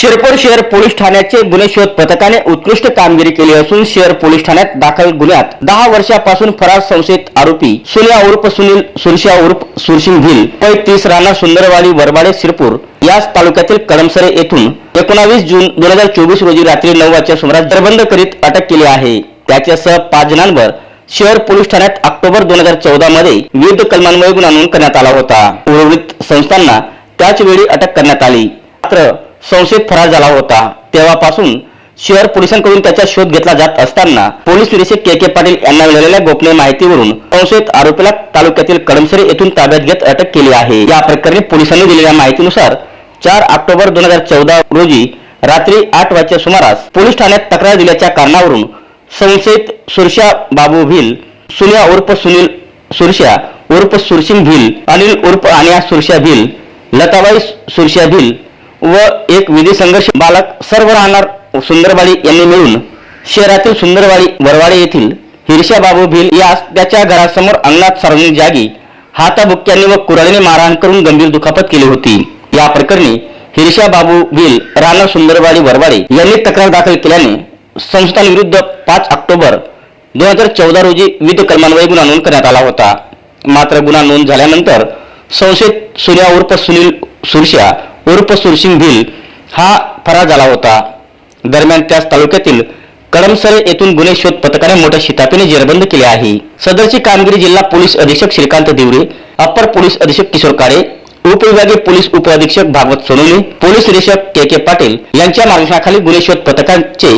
शिरपूर शहर पोलीस ठाण्याचे गुन्हे शोध पथकाने उत्कृष्ट कामगिरी केली असून शहर पोलीस ठाण्यात दाखल गुन्ह्यात दहा वर्षापासून फरार संशयित आरोपी सुनिया उर्फ सुनील सुरशिया उर्फ सुरसिंग भिल वय तीस राणा सुंदरवाडी वरबाडे शिरपूर याच तालुक्यातील कडमसरे येथून एकोणावीस जून दोन हजार चोवीस रोजी रात्री नऊ वाजच्या सुमारास दरबंद करीत अटक केली आहे. त्याच्यासह पाच जणांवर शहर पोलीस ठाण्यात ऑक्टोबर दोन हजार चौदा मध्ये विविध कलमांमुळे गुन्हा नोंद करण्यात आला होता. उर्वरित संस्थांना त्याच वेळी अटक करण्यात आली. मात्र संशयित फरार झाला होता. तेव्हापासून शहर पोलिसांकडून त्याचा शोध घेतला जात असताना पोलीस निरीक्षक के के पाटील यांना मिळालेल्या गोपनीय माहितीवरून संशयित आरोपीला तालुक्यातील कडमसरी येथून ताब्यात घेत अटक केली आहे. या प्रकरणी पोलिसांनी दिलेल्या माहितीनुसार चार ऑक्टोबर दोन हजार चौदा रोजी रात्री आठ वाजच्या सुमारास पोलीस ठाण्यात तक्रार दिल्याच्या कारणावरून संशयित सुरशा बाबू भिल सुनिया उर्फ सुनील सुरशा उर्फ सुरसिंग भिल अनिल उर्फ आनिया सुरशा भिल लताबाई सुरशा भिल व एक विधी संघर्ष बालक सर्व राहणार सुंदरवाडी यांनी मिळून शहरातील सुंदरवाडी वरवाडे येथील हिरशा बाबू भिल यास त्याच्या घरासमोर अंगणात सार्वजनिक जागी हाताबुक्क्यांनी व कुऱ्हाडीने मारहाण करून गंभीर दुखापत केली होती. या प्रकरणी हिरशा बाबू भिल राणा सुंदरवाडी वरवाडे यांनी तक्रार दाखल केल्याने संस्थांविरुद्ध पाच ऑक्टोबर दोन हजार चौदा रोजी विविध कलमान्वये गुन्हा नोंद करण्यात आला होता. मात्र गुन्हा नोंद झाल्यानंतर संशयित सुन्या उर्फ सुनील सुरशा उर्फ सुरसिंग भिल हा फरार झाला होता. दरम्यान त्याच तालुक्यातील कडमसरे येथून गुन्हे शोध पथकाने मोठ्या शिताफीने जेरबंद केले आहे. सदरची कामगिरी जिल्हा पोलीस अधीक्षक श्रीकांत देवरे अपर पोलीस अधीक्षक किशोर काळे उपविभागीय पोलीस उपअधीक्षक भागवत सोनवणे पोलीस निरीक्षक के के पाटील यांच्या मार्गदर्शनाखाली गुन्हे शोध पथकाचे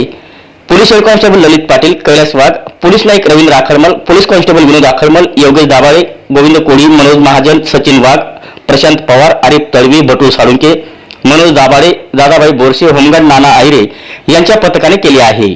police head constable Lalit Patil Kailas Wagh police Naik Ravindra Akharmal police constable Vinod Akharmal Yogesh Dabhale Govind Koli Manoj Mahajan Sachin Wagh Prashant Pawar Arif Talvi Batu Salunke Manoj Dabhade Dadabhai Borse home guard Nana Ahire यांच्या पथकाने केली आहे.